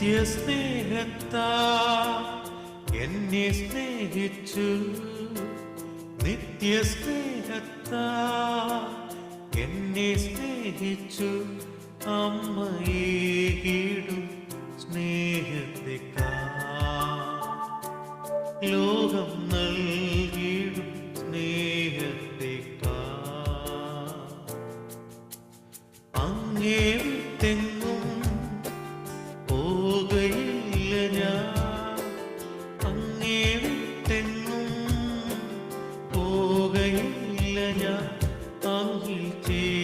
നിത്യസ്നേഹത്താ എന്നെ സ്നേഹിച്ചു. നിത്യസ്നേഹത്താ എന്നെ സ്നേഹിച്ചു. അമ്മയേടു സ്നേഹത്തെ ലോകം നൽകിയിടും സ്നേഹത്തെക്കാ. അങ്ങേ തെങ്ങ Kenya ang.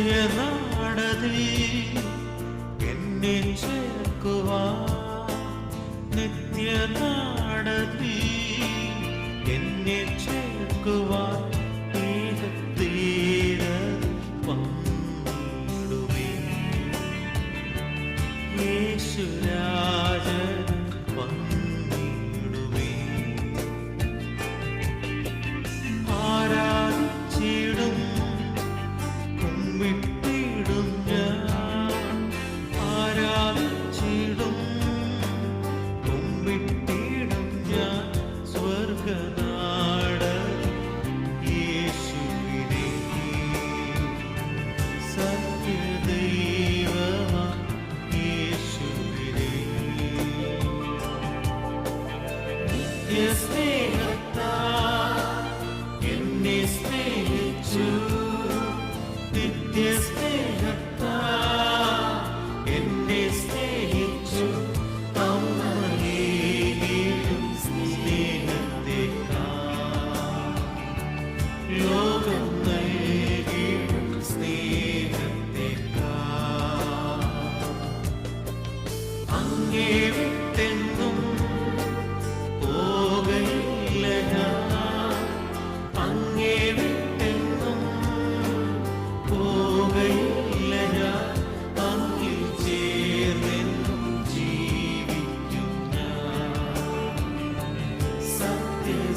നിത്യനാടതി എന്നെ ചേർക്കുവാ നിത്യനാടതി